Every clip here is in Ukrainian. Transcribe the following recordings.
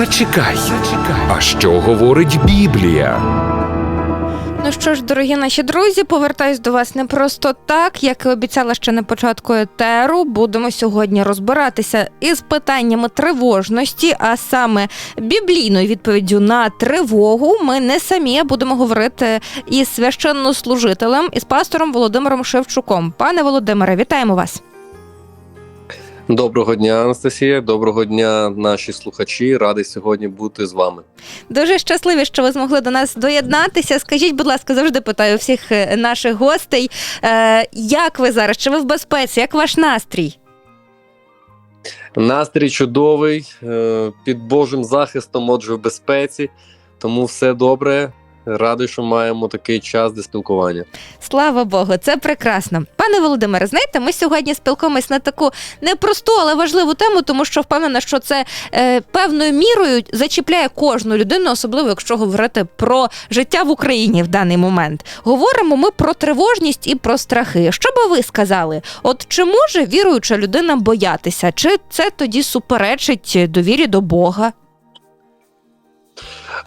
Зачекай, зачекай. А що говорить Біблія? Ну що ж, дорогі наші друзі, повертаюсь до вас не просто так, як і обіцяла ще на початку етеру. Будемо сьогодні розбиратися із питаннями тривожності, а саме біблійною відповіддю на тривогу. Ми не самі а будемо говорити із священнослужителем, із пастором Володимиром Шевчуком. Пане Володимире, вітаємо вас. Доброго дня, Анастасія. Доброго дня, наші слухачі. Радий сьогодні бути з вами. Дуже щасливі, що ви змогли до нас доєднатися. Скажіть, будь ласка, завжди питаю всіх е, наших гостей, е, як ви зараз? Чи ви в безпеці? Як ваш настрій? Настрій чудовий, е, під Божим захистом, отже, в безпеці. Тому все добре. Радий, що маємо такий час для спілкування. Слава Богу, це прекрасно. Пане Володимире, знаєте, ми сьогодні спілкуємось на таку непросту, але важливу тему, тому що впевнена, що це е, певною мірою зачіпляє кожну людину, особливо якщо говорити про життя в Україні в даний момент. Говоримо ми про тривожність і про страхи. Що би ви сказали? От чи може віруюча людина боятися? Чи це тоді суперечить довірі до Бога?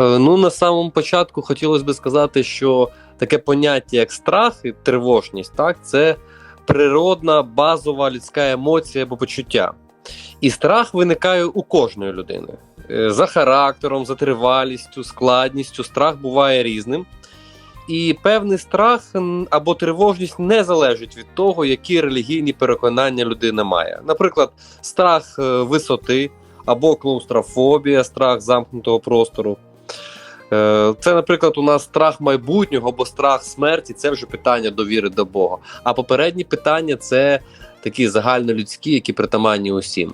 Е, Ну, на самому початку хотілося б сказати, що таке поняття, як страх і тривожність, так, це природна базова людська емоція або почуття. І страх виникає у кожної людини. Е, За характером, за тривалістю, складністю, страх буває різним. І певний страх або тривожність не залежить від того, які релігійні переконання людина має. Наприклад, страх е, висоти або клаустрофобія, страх замкнутого простору. Е, Це, наприклад, у нас страх майбутнього або страх смерті це вже питання довіри до Бога. А попередні питання це такі загальнолюдські, які притаманні усім.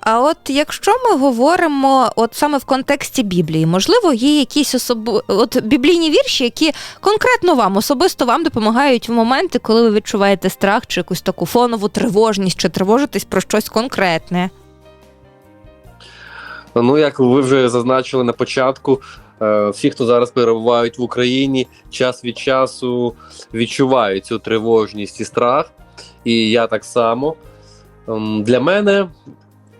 А от якщо ми говоримо от саме в контексті Біблії, можливо, є якісь особи, от біблійні вірші, які конкретно вам, особисто вам допомагають в моменти, коли ви відчуваєте страх чи якусь таку фонову тривожність, чи тривожитесь про щось конкретне. Ну, як ви вже зазначили на початку, е, всі, хто зараз перебувають в Україні, час від часу відчувають цю тривожність і страх. І я так само. Ем, Для мене,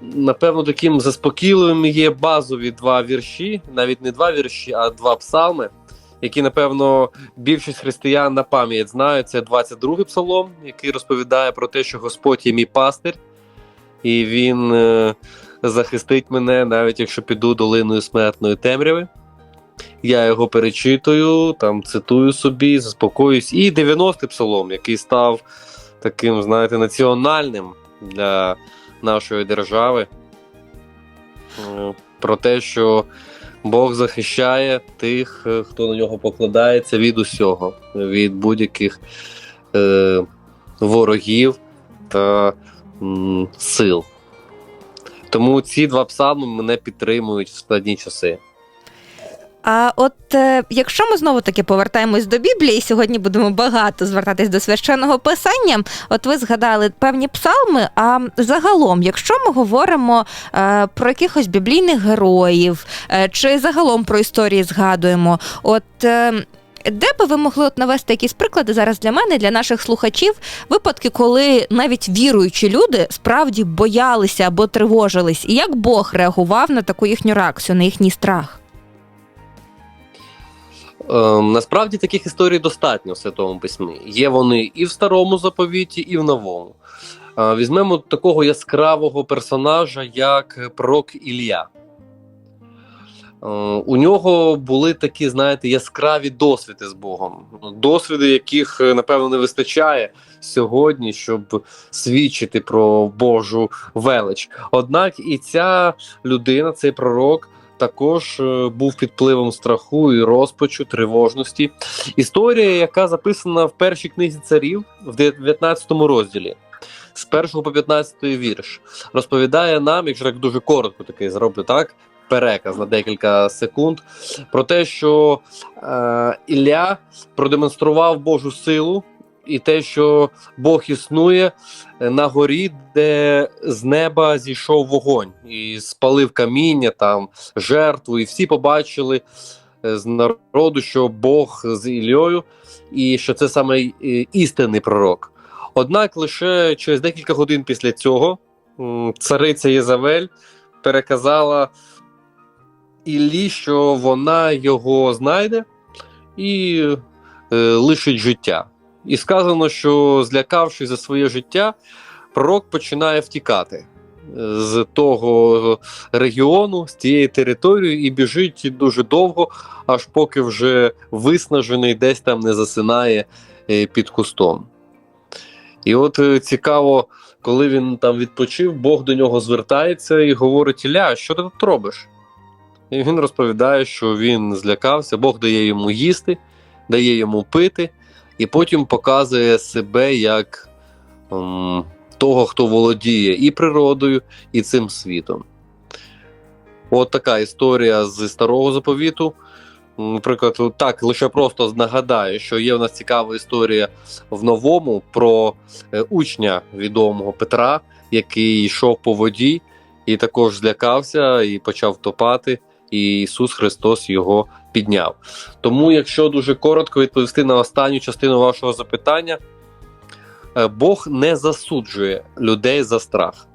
напевно, таким заспокійливим є базові два вірші, навіть не два вірші, а два псалми, які, напевно, більшість християн на пам'ять знають. Це 22-й псалом, який розповідає про те, що Господь є мій пастир, і він. Захистить мене, навіть якщо піду долиною смертної темряви. Я його перечитую, там цитую собі, заспокоююсь. І 90-й псалом, який став таким, знаєте, національним для нашої держави. Е, Про те, що Бог захищає тих, е, хто на нього покладається від усього, від будь-яких е, ворогів та м, сил. Тому ці два псалми мене підтримують в складні часи. А от е, якщо ми знову таки повертаємось до Біблії, сьогодні будемо багато звертатись до священного писання. От ви згадали певні псалми. А загалом, якщо ми говоримо е, про якихось біблійних героїв, е, чи загалом про історії згадуємо, от. Де би ви могли от навести якісь приклади зараз для мене, для наших слухачів, випадки, коли навіть віруючі люди справді боялися або тривожились, і як Бог реагував на таку їхню реакцію, на їхній страх? Ем, насправді таких історій достатньо в Святому Письмі. Є вони і в старому заповіті, і в новому. Е, візьмемо такого яскравого персонажа, як пророк Ілля. Е, у нього були такі, знаєте, яскраві досвіди з Богом. Досвіди, яких, е, напевно, не вистачає сьогодні, щоб свідчити про Божу велич. Однак і ця людина, цей пророк, також е, був під впливом страху і розпачу, тривожності. Історія, яка записана в першій книзі царів в 19 розділі. З 1 по 15 вірш розповідає нам, якщо так дуже коротко такий зроблю так, переказ на декілька секунд, про те, що е, Ілля продемонстрував Божу силу і те, що Бог існує е, на горі, де з неба зійшов вогонь і спалив каміння, там жертву, і всі побачили е, з народу, що Бог з Іллею, і що це саме е, істинний пророк. Однак лише через декілька годин після цього цариця Єзавель переказала Іллі, що вона його знайде і е, лишить життя. І сказано, що злякавшись за своє життя, пророк починає втікати е, з того регіону, з тієї території, і біжить дуже довго, аж поки вже виснажений, десь там не засинає е, під кустом. І от е, цікаво, коли він там відпочив, Бог до нього звертається і говорить: Ілля, що ти тут робиш? І він розповідає, що він злякався, Бог дає йому їсти, дає йому пити, і потім показує себе як ем, того, хто володіє і природою, і цим світом. От така історія з старого заповіту. Наприклад, так лише просто нагадаю, що є в нас цікава історія в новому про е, учня відомого Петра, який йшов по воді і також злякався і почав топати, і Ісус Христос його підняв. Тому, якщо дуже коротко відповісти на останню частину вашого запитання, е, Бог не засуджує людей за страх.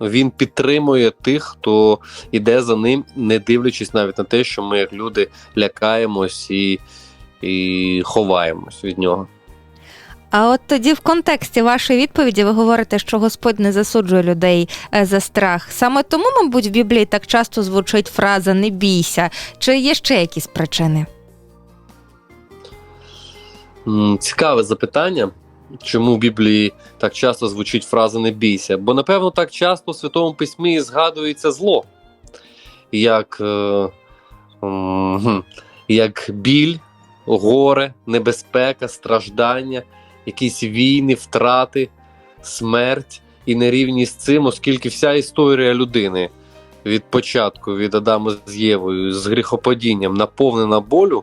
Він підтримує тих, хто іде за ним, не дивлячись навіть на те, що ми, як люди, лякаємось і, і ховаємось від нього. А от тоді в контексті вашої відповіді ви говорите, що Господь не засуджує людей е, за страх. Саме тому, мабуть, в Біблії так часто звучить фраза не бійся. Чи є ще якісь причини? Цікаве запитання, чому в Біблії так часто звучить фраза не бійся. Бо, напевно, так часто в Святому Письмі згадується зло, як, е, гм, як біль, горе, небезпека, страждання, якісь війни, втрати, смерть і нерівність цим, оскільки вся історія людини від початку, від Адама з Євою, з гріхопадінням наповнена болю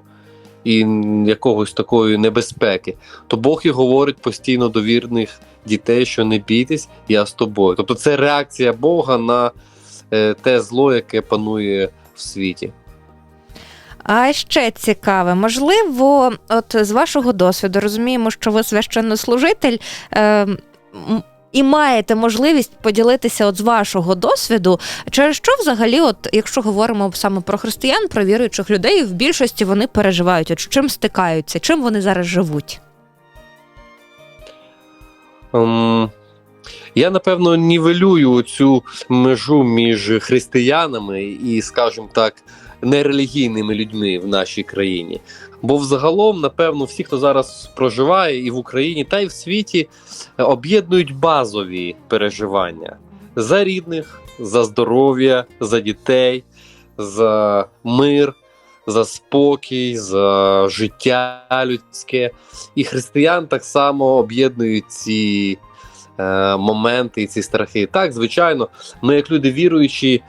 і якогось такої небезпеки, то Бог і говорить постійно до вірних дітей, що не бійтесь, я з тобою. Тобто це реакція Бога на е, те зло, яке панує в світі. А ще цікаве, можливо, от з вашого досвіду розуміємо, що ви священнослужитель. Е, і маєте можливість поділитися от з вашого досвіду, через що взагалі, от якщо говоримо саме про християн, про віруючих людей, в більшості вони переживають, от чим стикаються, чим вони зараз живуть. Ем, я напевно нівелюю цю межу між християнами і, скажімо так, нерелігійними людьми в нашій країні. Бо взагалом, напевно, всі, хто зараз проживає і в Україні, та й в світі, об'єднують базові переживання за рідних, за здоров'я, за дітей, за мир, за спокій, за життя людське. І християн так само об'єднують ці е, моменти і ці страхи. Так, звичайно, ми, як люди віруючі,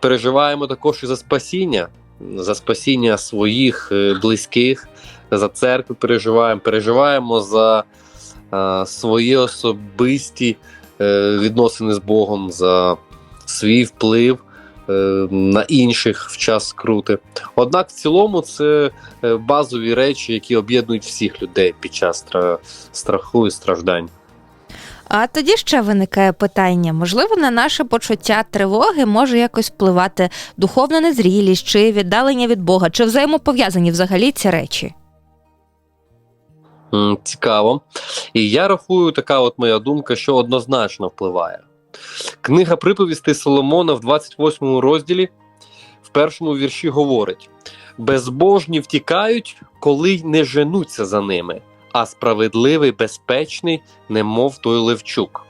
переживаємо також і за спасіння, за спасіння своїх е, близьких, за церкву переживаємо, переживаємо за е, свої особисті е, відносини з Богом, за свій вплив. На інших в час скрути. Однак, в цілому, це базові речі, які об'єднують всіх людей під час страху і страждань. А тоді ще виникає питання: можливо, на наше почуття тривоги може якось впливати духовна незрілість чи віддалення від Бога, чи взаємопов'язані взагалі ці речі? Цікаво. І я рахую, така от моя думка, що однозначно впливає. Книга приповістей Соломона в 28 розділі в першому вірші говорить: безбожні втікають, коли не женуться за ними, а справедливий, безпечний, немов той левчук.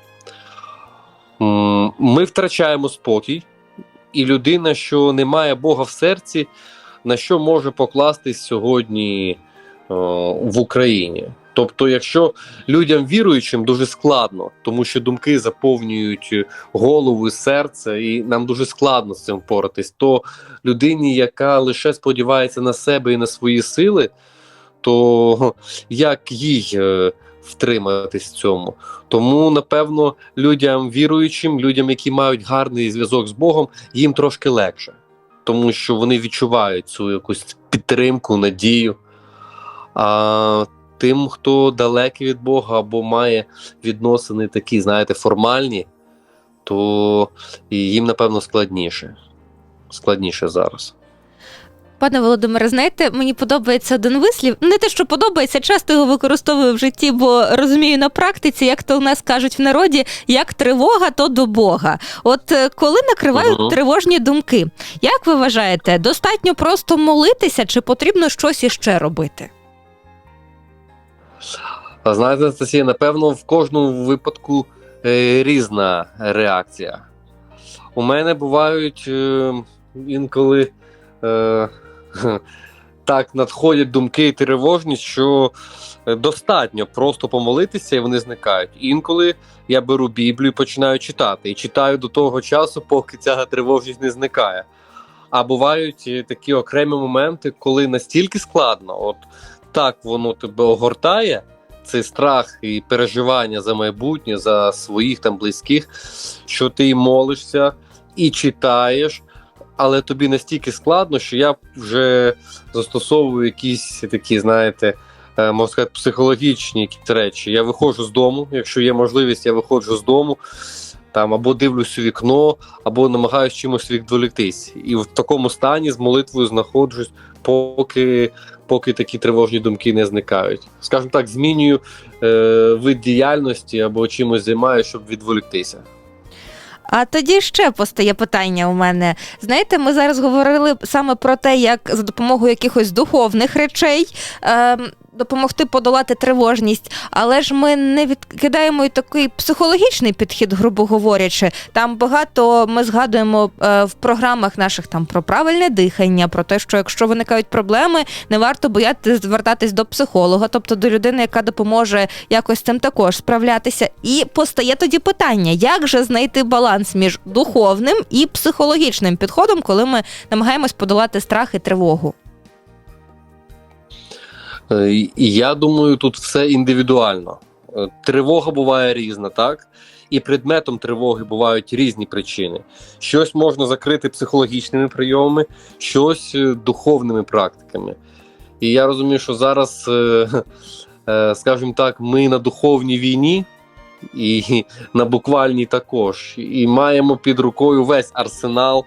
Ми втрачаємо спокій, і людина, що не має Бога в серці, на що може покластись сьогодні е, в Україні. Тобто, якщо людям віруючим дуже складно, тому що думки заповнюють голову і серце, і нам дуже складно з цим впоратись, то людині, яка лише сподівається на себе і на свої сили, то як їй е, втриматись в цьому? Тому, напевно, людям віруючим, людям, які мають гарний зв'язок з Богом, їм трошки легше, тому що вони відчувають цю якусь підтримку, надію. А тим, хто далекий від Бога або має відносини такі, знаєте, формальні, то їм, напевно, складніше. Складніше зараз. Пане Володимире, знаєте, мені подобається один вислів. Не те, що подобається, часто його використовую в житті, бо розумію на практиці, як то у нас кажуть в народі, як тривога, то до Бога. От е, коли накривають Мгм. тривожні думки, як ви вважаєте, достатньо просто молитися, чи потрібно щось іще робити? Знаєте, Анастасія, напевно, в кожному випадку е, різна реакція. У мене бувають е, інколи е, так надходять думки і тривожність, що е, достатньо просто помолитися і вони зникають. Інколи я беру Біблію і починаю читати. І читаю до того часу, поки ця тривожність не зникає. А бувають е, такі окремі моменти, коли настільки складно, от так воно тебе огортає, цей страх і переживання за майбутнє, за своїх там близьких, що ти молишся і читаєш, але тобі настільки складно, що я вже застосовую якісь такі, знаєте, е, можна сказати, психологічні якісь речі. Я виходжу з дому, якщо є можливість, я виходжу з дому. Там або дивлюсь у вікно, або намагаюся чимось відволіктись. І в такому стані з молитвою знаходжусь, поки, поки такі тривожні думки не зникають. Скажімо так, змінюю е, вид діяльності або чимось займаюся, щоб відволіктися. А тоді ще постає питання у мене. Знаєте, ми зараз говорили саме про те, як за допомогою якихось духовних речей ем, допомогти подолати тривожність, але ж ми не відкидаємо і такий психологічний підхід, грубо говорячи. Там багато ми згадуємо е, в програмах наших там про правильне дихання, про те, що якщо виникають проблеми, не варто боятися звертатись до психолога, тобто до людини, яка допоможе якось цим також справлятися. І постає тоді питання, як же знайти баланс між духовним і психологічним підходом, коли ми намагаємось подолати страх і тривогу. Е, І я думаю, тут все індивідуально. Е, Тривога буває різна, так? І предметом тривоги бувають різні причини. Щось можна закрити психологічними прийомами, щось е, духовними практиками. І я розумію, що зараз, скажімо так, ми на духовній війні і на буквальній також. І маємо під рукою весь арсенал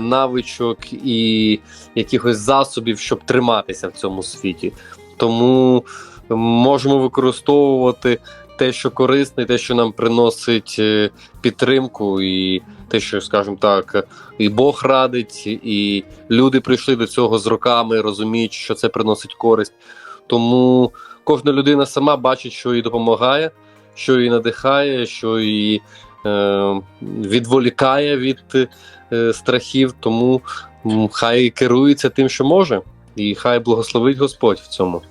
навичок і якихось засобів, щоб триматися в цьому світі. Тому можемо використовувати те, що корисне, те, що нам приносить е, підтримку, і те, що, скажімо так, і Бог радить, і люди прийшли до цього з роками, розуміють, що це приносить користь. Тому кожна людина сама бачить, що їй допомагає, що її надихає, що її е, відволікає від е, страхів. Тому хай керується тим, що може. І хай благословить Господь в цьому.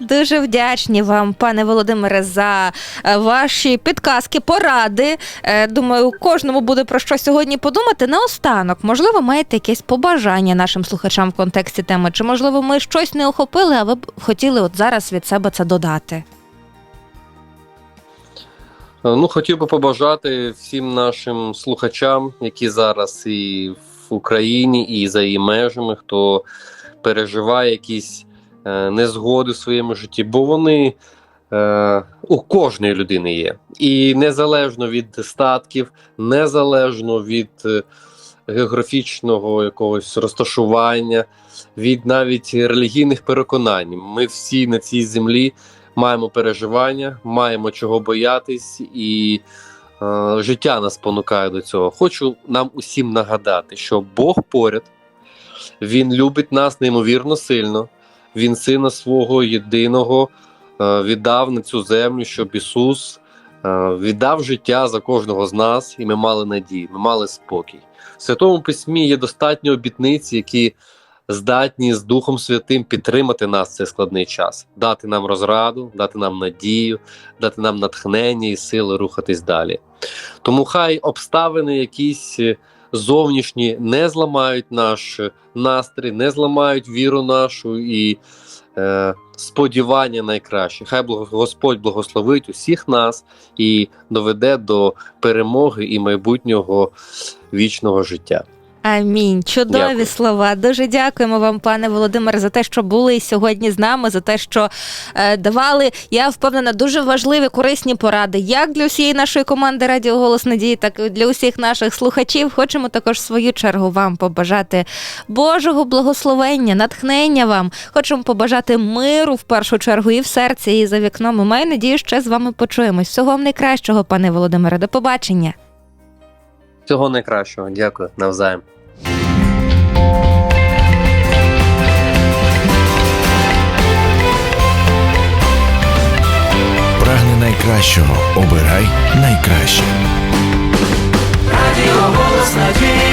Дуже вдячні вам, пане Володимире, за е, ваші підказки, поради. Е, Думаю, кожному буде про що сьогодні подумати. Наостанок, можливо, маєте якесь побажання нашим слухачам в контексті теми, чи можливо ми щось не охопили, а ви б хотіли от зараз від себе це додати. Е, Ну, хотів би побажати всім нашим слухачам, які зараз і в Україні, і за її межами, хто переживає якісь е, незгоди в своєму житті, бо вони е, у кожної людини є. І незалежно від статків, незалежно від е, географічного якогось розташування, від навіть релігійних переконань, ми всі на цій землі маємо переживання, маємо чого боятись, і е, життя нас спонукає до цього. Хочу нам усім нагадати, що Бог поряд, Він любить нас неймовірно сильно. Він сина свого єдиного е, віддав на цю землю, щоб Ісус е, віддав життя за кожного з нас, і ми мали надію, ми мали спокій. В Святому Письмі є достатньо обітниці, які здатні з Духом Святим підтримати нас в цей складний час, дати нам розраду, дати нам надію, дати нам натхнення і сили рухатись далі. Тому хай обставини якісь зовнішні не зламають наш е, настрій, не зламають віру нашу і е, сподівання найкраще. Хай Господь благословить усіх нас і доведе до перемоги і майбутнього вічного життя. Амінь. Чудові Дякую. слова. Дуже дякуємо вам, пане Володимире, за те, що були сьогодні з нами, за те, що е, давали. Я впевнена, дуже важливі корисні поради, як для всієї нашої команди Радіо Голос Надії, так і для усіх наших слухачів. Хочемо також в свою чергу вам побажати Божого благословення, натхнення вам. Хочемо побажати миру в першу чергу і в серці, і за вікном. І маю надію, ще з вами почуємось. Всього вам найкращого, пане Володимире. До побачення. Всього найкращого. Дякую. Навзаєм. Найкращого. Обирай найкраще. Радіо голос надії